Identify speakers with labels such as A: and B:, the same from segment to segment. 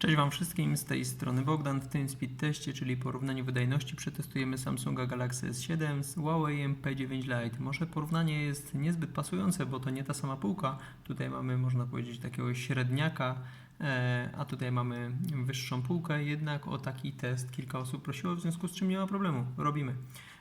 A: Cześć Wam wszystkim, z tej strony Bogdan. W tym speed teście, czyli porównaniu wydajności, przetestujemy Samsunga Galaxy S7 z Huawei P9 Lite. Może porównanie jest niezbyt pasujące, bo to nie ta sama półka. Tutaj mamy, można powiedzieć, takiego średniaka, e, a tutaj mamy wyższą półkę. Jednak o taki test kilka osób prosiło, w związku z czym nie ma problemu. Robimy.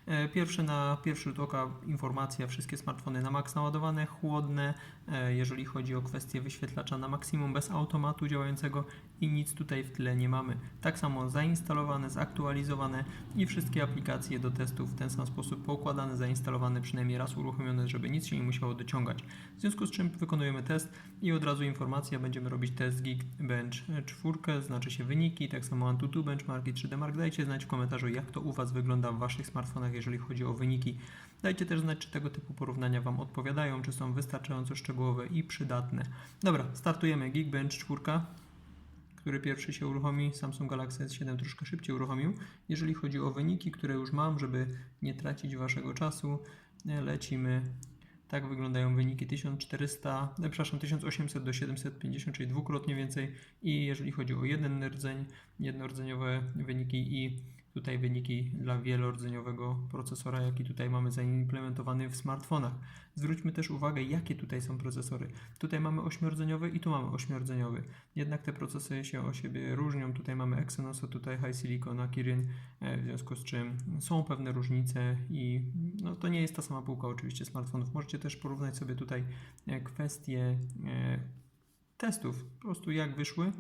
A: E, Pierwsze na pierwszy rzut oka informacja, wszystkie smartfony na maks naładowane, chłodne, e, jeżeli chodzi o kwestię wyświetlacza na maksimum bez automatu działającego i nic tutaj w tle nie mamy. Tak samo zainstalowane, zaktualizowane i wszystkie aplikacje do testów w ten sam sposób poukładane, zainstalowane, przynajmniej raz uruchomione, żeby nic się nie musiało dociągać. W związku z czym wykonujemy test i od razu informacja, będziemy robić test Geekbench 4, znaczy się wyniki, tak samo Antutu Benchmark i 3D Mark. Dajcie znać w komentarzu, jak to u Was wygląda w Waszych smartfonach, jeżeli chodzi o wyniki. Dajcie też znać, czy tego typu porównania Wam odpowiadają, czy są wystarczająco szczegółowe i przydatne. Dobra, startujemy Geekbench 4 który pierwszy się uruchomi. Samsung Galaxy S7 troszkę szybciej uruchomił. Jeżeli chodzi o wyniki, które już mam, żeby nie tracić Waszego czasu, e, lecimy. Tak wyglądają wyniki 1400, e, przepraszam, 1800 do 750, czyli dwukrotnie więcej. I jeżeli chodzi o jeden rdzeń, jednorodzeniowe wyniki i tutaj wyniki dla wielorodzeniowego procesora, jaki tutaj mamy zaimplementowany w smartfonach. Zwróćmy też uwagę, jakie tutaj są procesory. Tutaj mamy ośmiordzeniowy i tu mamy ośmiordzeniowy. Jednak te procesory się o siebie różnią. Tutaj mamy Exynos, a tutaj High Silicon, Kirin, e, w związku z czym są pewne różnice i no, to nie jest ta sama półka oczywiście smartfonów. Możecie też porównać sobie tutaj e, kwestie e, testów, po prostu jak wyszły.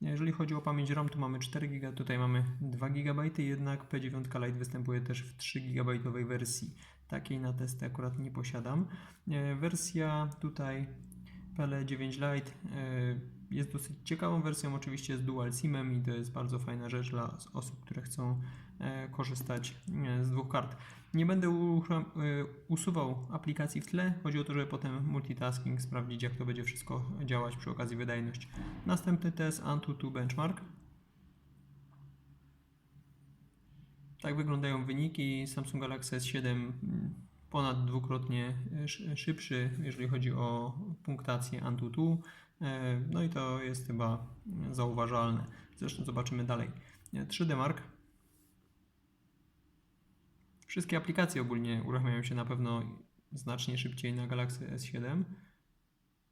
A: Jeżeli chodzi o pamięć RAM, to mamy 4 GB, tutaj mamy 2 GB, jednak P9 Lite występuje też w 3 GB wersji. Takiej na testy akurat nie posiadam. E, Wersja tutaj PL9 Lite e, jest dosyć ciekawą wersją, oczywiście z dual SIM-em i to jest bardzo fajna rzecz dla osób, które chcą korzystać e, z dwóch kart. Nie będę e, usuwał aplikacji w tle, chodzi o to, żeby potem multitasking sprawdzić, jak to będzie wszystko działać przy okazji wydajność. Następny test Antutu Benchmark. Tak wyglądają wyniki. Samsung Galaxy S7 mm, ponad dwukrotnie szy- szybszy, jeżeli chodzi o punktację Antutu. E, No i to jest chyba zauważalne. Zresztą zobaczymy dalej. E, 3D Mark. Wszystkie aplikacje ogólnie uruchamiają się na pewno znacznie szybciej na Galaxy S7,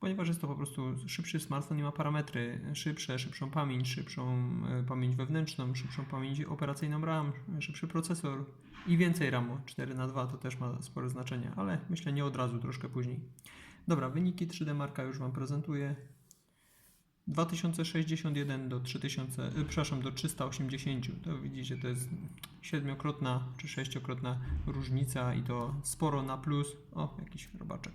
A: ponieważ jest to po prostu szybszy smartfon i ma parametry szybsze, szybszą pamięć, szybszą e, pamięć wewnętrzną, szybszą pamięć operacyjną RAM, szybszy procesor i więcej RAMu. 4 na 2 to też ma spore znaczenie, ale myślę nie od razu, troszkę później. Dobra, wyniki 3D Marka już Wam prezentuję. 2061 do 3000, y, przepraszam, do 380. To widzicie, to jest siedmiokrotna czy sześciokrotna różnica i to sporo na plus. O, jakiś robaczek.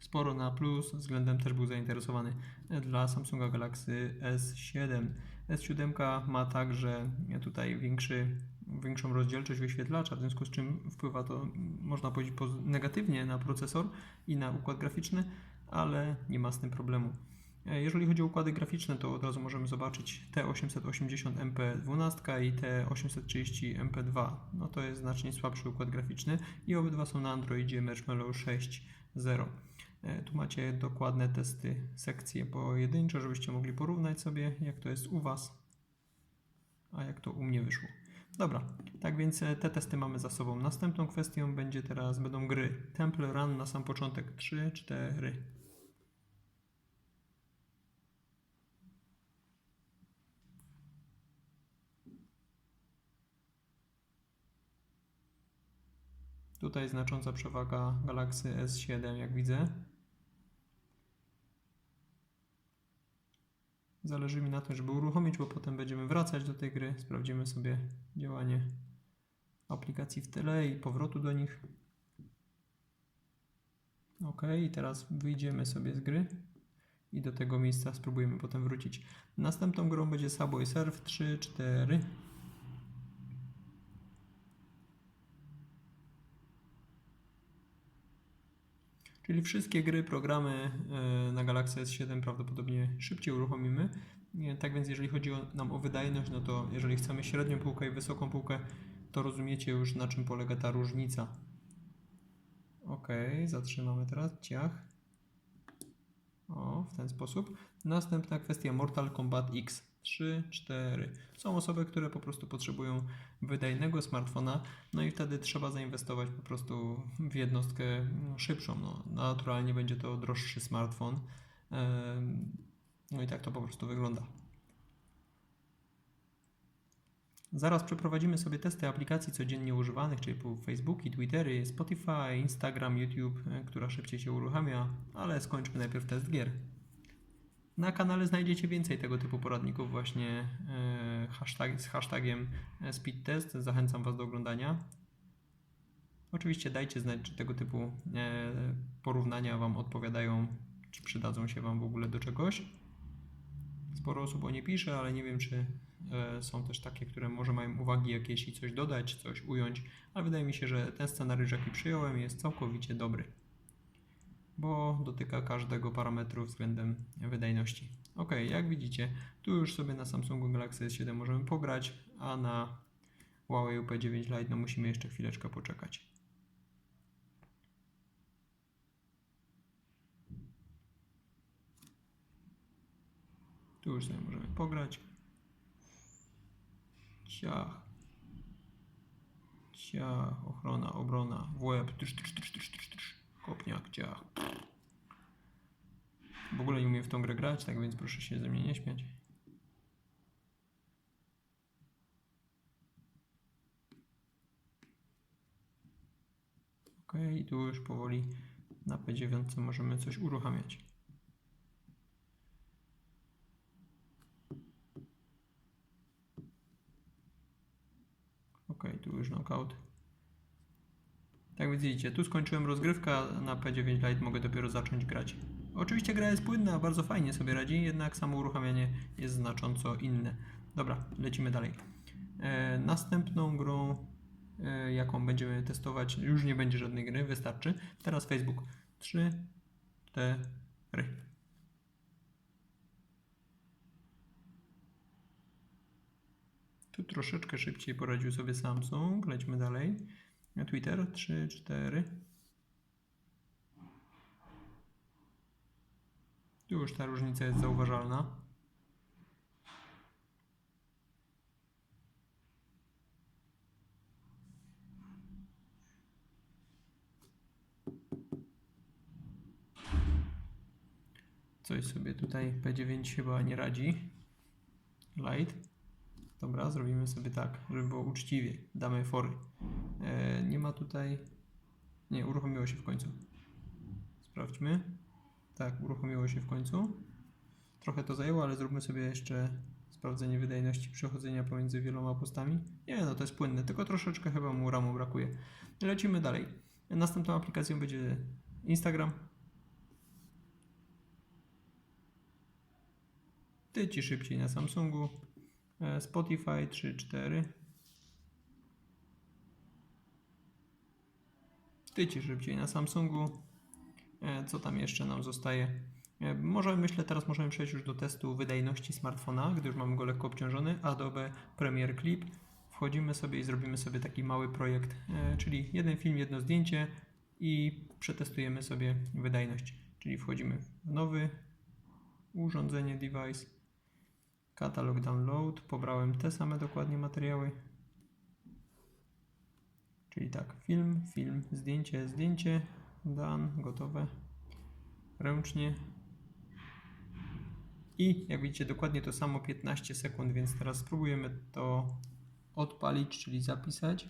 A: Sporo na plus, względem też był zainteresowany e, dla Samsunga Galaxy S7. S7 ma także tutaj większy, większą rozdzielczość wyświetlacza, w związku z czym wpływa to, można powiedzieć, negatywnie na procesor i na układ graficzny, ale nie ma z tym problemu. E, Jeżeli chodzi o układy graficzne, to od razu możemy zobaczyć T880 MP12 i T830 MP2. No to jest znacznie słabszy układ graficzny i obydwa są na Androidzie Marshmallow 6.0. E, Tu macie dokładne testy, sekcje pojedyncze, żebyście mogli porównać sobie, jak to jest u Was, a jak to u mnie wyszło. Dobra, tak więc e, te testy mamy za sobą. Następną kwestią będzie teraz, będą gry. Temple Run na sam początek 3, 4. Tutaj znacząca przewaga Galaxy S7, jak widzę. Zależy mi na tym, żeby uruchomić, bo potem będziemy wracać do tej gry. Sprawdzimy sobie działanie aplikacji w tyle i powrotu do nich. Ok, i teraz wyjdziemy sobie z gry i do tego miejsca spróbujemy potem wrócić. Następną grą będzie Subway Surf 3, 4. Czyli wszystkie gry, programy e, na Galaxy S7 prawdopodobnie szybciej uruchomimy. Tak więc jeżeli chodzi o, nam o wydajność, no to jeżeli chcemy średnią półkę i wysoką półkę, to rozumiecie już na czym polega ta różnica. Ok, zatrzymamy teraz, ciach. O, w ten sposób. Następna kwestia Mortal Kombat X. 3, 4. Są osoby, które po prostu potrzebują wydajnego smartfona, no i wtedy trzeba zainwestować po prostu w jednostkę no, szybszą. No, naturalnie będzie to droższy smartfon. No i tak to po prostu wygląda. Zaraz przeprowadzimy sobie testy aplikacji codziennie używanych, czyli Facebooki, Twittery, Spotify, Instagram, YouTube, e, która szybciej się uruchamia, ale skończmy najpierw test gier. Na kanale znajdziecie więcej tego typu poradników właśnie e, hashtag, z hashtagiem e, speedtest. Zachęcam Was do oglądania. Oczywiście dajcie znać, czy tego typu e, porównania Wam odpowiadają, czy przydadzą się Wam w ogóle do czegoś. Sporo osób o nie pisze, ale nie wiem, czy są też takie, które może mają uwagi jakieś i coś dodać, coś ująć, ale wydaje mi się, że ten scenariusz, jaki przyjąłem, jest całkowicie dobry, bo dotyka każdego parametru względem wydajności. Ok, jak widzicie, tu już sobie na Samsungu Galaxy S7 możemy pograć, a na Huawei P9 Lite no musimy jeszcze chwileczkę poczekać. Tu już sobie możemy pograć. Ciach. Ciach, ochrona, obrona, w łeb, tysz, tysz, tysz, tysz, tysz, tysz. Kopniak, ciach. W ogóle nie umiem w tą grę grać, tak więc proszę się ze mnie nie śmiać. Ok, tu już powoli na P9 możemy coś uruchamiać. Ok, tu już knockout. Tak więc widzicie, tu skończyłem rozgrywkę, na P9 Lite mogę dopiero zacząć grać. Oczywiście gra jest płynna, bardzo fajnie sobie radzi, jednak samo uruchamianie jest znacząco inne. Dobra, lecimy dalej. E, następną grą, e, jaką będziemy testować, już nie będzie żadnej gry, wystarczy. Teraz Facebook. 3, 4. Tu troszeczkę szybciej poradził sobie Samsung. Lećmy dalej. Twitter 3, 4. Tu już ta różnica jest zauważalna. Coś sobie tutaj P9 chyba nie radzi. Light. Dobra, zrobimy sobie tak, żeby było uczciwie. Damy fory. E, nie ma tutaj. Nie, uruchomiło się w końcu. Sprawdźmy. Tak, uruchomiło się w końcu. Trochę to zajęło, ale zróbmy sobie jeszcze sprawdzenie wydajności przechodzenia pomiędzy wieloma postami. Nie, no to jest płynne, tylko troszeczkę chyba mu ramu brakuje. Lecimy dalej. Następną aplikacją będzie Instagram. Ty ci szybciej na Samsungu. E, Spotify 3, 4. Tyci szybciej na Samsungu. E, Co tam jeszcze nam zostaje? E, Może myślę, teraz możemy przejść już do testu wydajności smartfona, gdy już mamy go lekko obciążony. Adobe Premiere Clip. Wchodzimy sobie i zrobimy sobie taki mały projekt, e, czyli jeden film, jedno zdjęcie i przetestujemy sobie wydajność. Czyli wchodzimy w nowy urządzenie, device, Katalog download. Pobrałem te same dokładnie materiały. Czyli tak, film, film, zdjęcie, zdjęcie, done, gotowe, ręcznie. I jak widzicie, dokładnie to samo 15 sekund, więc teraz spróbujemy to odpalić, czyli zapisać.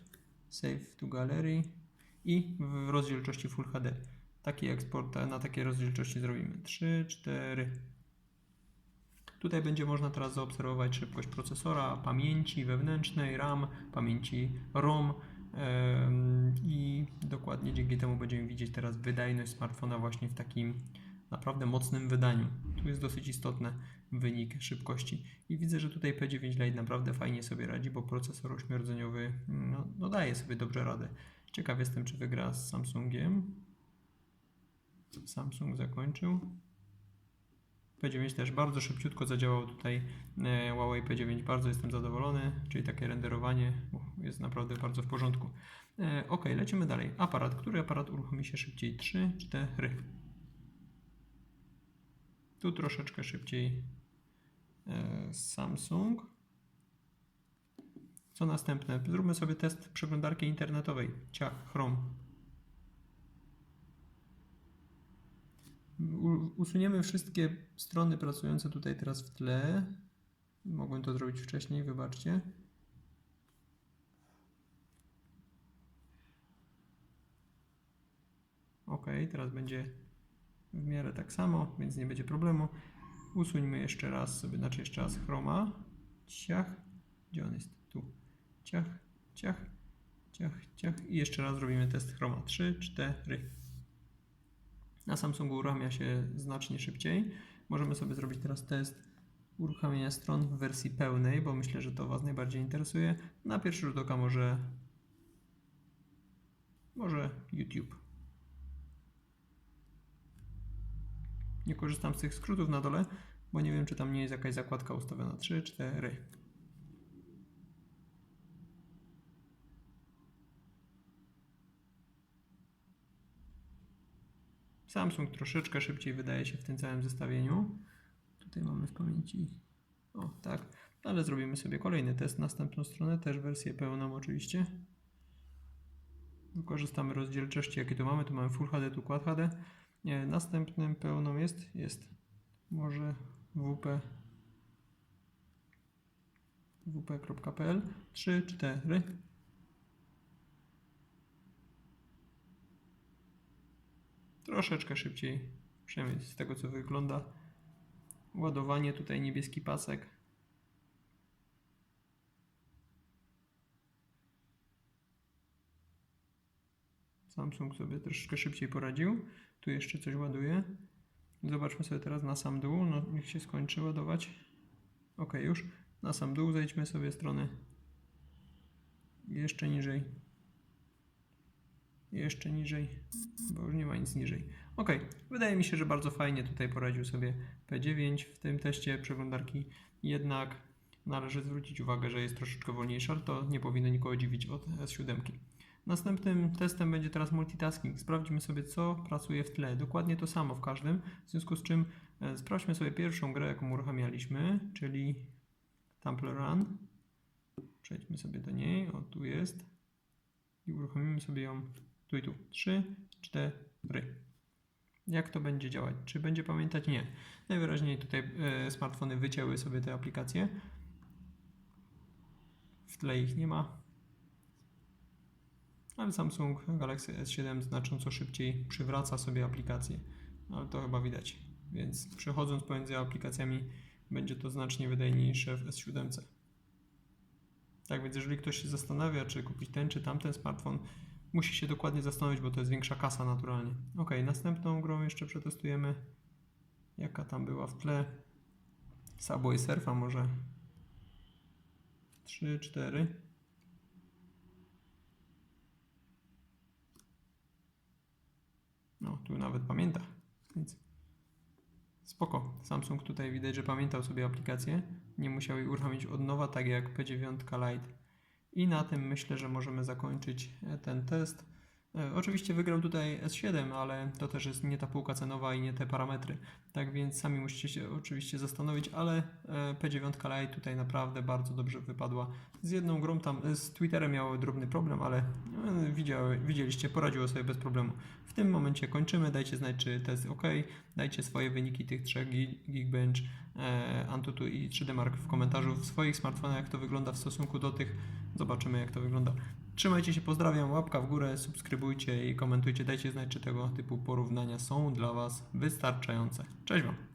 A: Save to gallery i w rozdzielczości Full HD. Taki eksport na takiej rozdzielczości zrobimy. 3, 4, Tutaj będzie można teraz zaobserwować szybkość procesora, pamięci wewnętrznej, RAM, pamięci ROM i dokładnie dzięki temu będziemy widzieć teraz wydajność smartfona właśnie w takim naprawdę mocnym wydaniu. Tu jest dosyć istotny wynik szybkości i widzę, że tutaj P9 Lite naprawdę fajnie sobie radzi, bo procesor ośmiordzeniowy no, no daje sobie dobrze radę. Ciekaw jestem, czy wygra z Samsungiem. Samsung zakończył. P9 też bardzo szybciutko zadziałał tutaj e, Huawei P9, bardzo jestem zadowolony, czyli takie renderowanie jest naprawdę bardzo w porządku. E, ok, lecimy dalej. Aparat. Który aparat uruchomi się szybciej? 3, 4. Tu troszeczkę szybciej e, Samsung. Co następne? Zróbmy sobie test przeglądarki internetowej. Ciach, Chrome. Usuniemy wszystkie strony pracujące tutaj teraz w tle. Mogłem to zrobić wcześniej, wybaczcie. Teraz będzie w miarę tak samo, więc nie będzie problemu. Usuńmy jeszcze raz sobie, znaczy jeszcze raz chroma. Ciach. Gdzie on jest? Tu. Ciach, ciach, ciach, ciach. I jeszcze raz robimy test chroma. 3, 4. Na Samsungu uruchamia się znacznie szybciej. Możemy sobie zrobić teraz test uruchamiania stron w wersji pełnej, bo myślę, że to Was najbardziej interesuje. Na pierwszy rzut oka może może YouTube. Nie korzystam z tych skrótów na dole, bo nie wiem, czy tam nie jest jakaś zakładka ustawiona. 3, 4. Samsung troszeczkę szybciej wydaje się w tym całym zestawieniu. Tutaj mamy w pamięci. O, tak. Ale zrobimy sobie kolejny test. Następną stronę, też wersję pełną oczywiście. Wykorzystamy rozdzielczości, jakie tu mamy. Tu mamy Full HD, tu Quad HD. Nie, następnym pełną jest, jest. Może wp wp.pl 3, 4 troszeczkę szybciej, przynajmniej z tego co wygląda. Ładowanie, tutaj niebieski pasek. Samsung sobie troszeczkę szybciej poradził. Tu jeszcze coś ładuje. Zobaczmy sobie teraz na sam dół. No, niech się skończy ładować. Ok, już. Na sam dół zejdźmy sobie strony. Jeszcze niżej. Jeszcze niżej, bo już nie ma nic niżej. Ok, wydaje mi się, że bardzo fajnie tutaj poradził sobie P9 w tym teście przeglądarki. Jednak należy zwrócić uwagę, że jest troszeczkę wolniejsza, to nie powinno nikogo dziwić od S7. Następnym testem będzie teraz multitasking. Sprawdźmy sobie, co pracuje w tle. Dokładnie to samo w każdym. W związku z czym e, sprawdźmy sobie pierwszą grę, jaką uruchamialiśmy, czyli Temple Run. Przejdźmy sobie do niej. O, tu jest. I uruchomimy sobie ją tu i tu. 3, 4. Jak to będzie działać? Czy będzie pamiętać? Nie. Najwyraźniej tutaj e, smartfony wycięły sobie te aplikacje. W tle ich nie ma ale Samsung Galaxy S7 znacząco szybciej przywraca sobie aplikacje, ale to chyba widać. Więc przechodząc pomiędzy aplikacjami, będzie to znacznie wydajniejsze w S7. Tak więc, jeżeli ktoś się zastanawia, czy kupić ten czy tamten smartfon, musi się dokładnie zastanowić, bo to jest większa kasa naturalnie. Ok, następną grą jeszcze przetestujemy, jaka tam była w tle. Subway Surfa może 3, 4. No, tu nawet pamięta, więc spoko. Samsung tutaj widać, że pamiętał sobie aplikację, nie musiał jej uruchomić od nowa, tak jak P9 Lite. I na tym myślę, że możemy zakończyć e, ten test. E, Oczywiście wygrał tutaj S7, ale to też jest nie ta półka cenowa i nie te parametry. Tak więc sami musicie się oczywiście zastanowić, ale e, P9 Lite tutaj naprawdę bardzo dobrze wypadła. Z jedną grą tam, e, z Twitterem miało drobny problem, ale widziały, widzieliście, poradziło sobie bez problemu. W tym momencie kończymy, dajcie znać, czy test ok, dajcie swoje wyniki tych trzech Geekbench, Antutu i 3D Mark w komentarzu w swoich smartfonach, jak to wygląda w stosunku do tych. Zobaczymy, jak to wygląda. Trzymajcie się, pozdrawiam, łapka w górę, subskrybujcie i komentujcie, dajcie znać, czy tego typu porównania są dla Was wystarczające. Cześć Wam!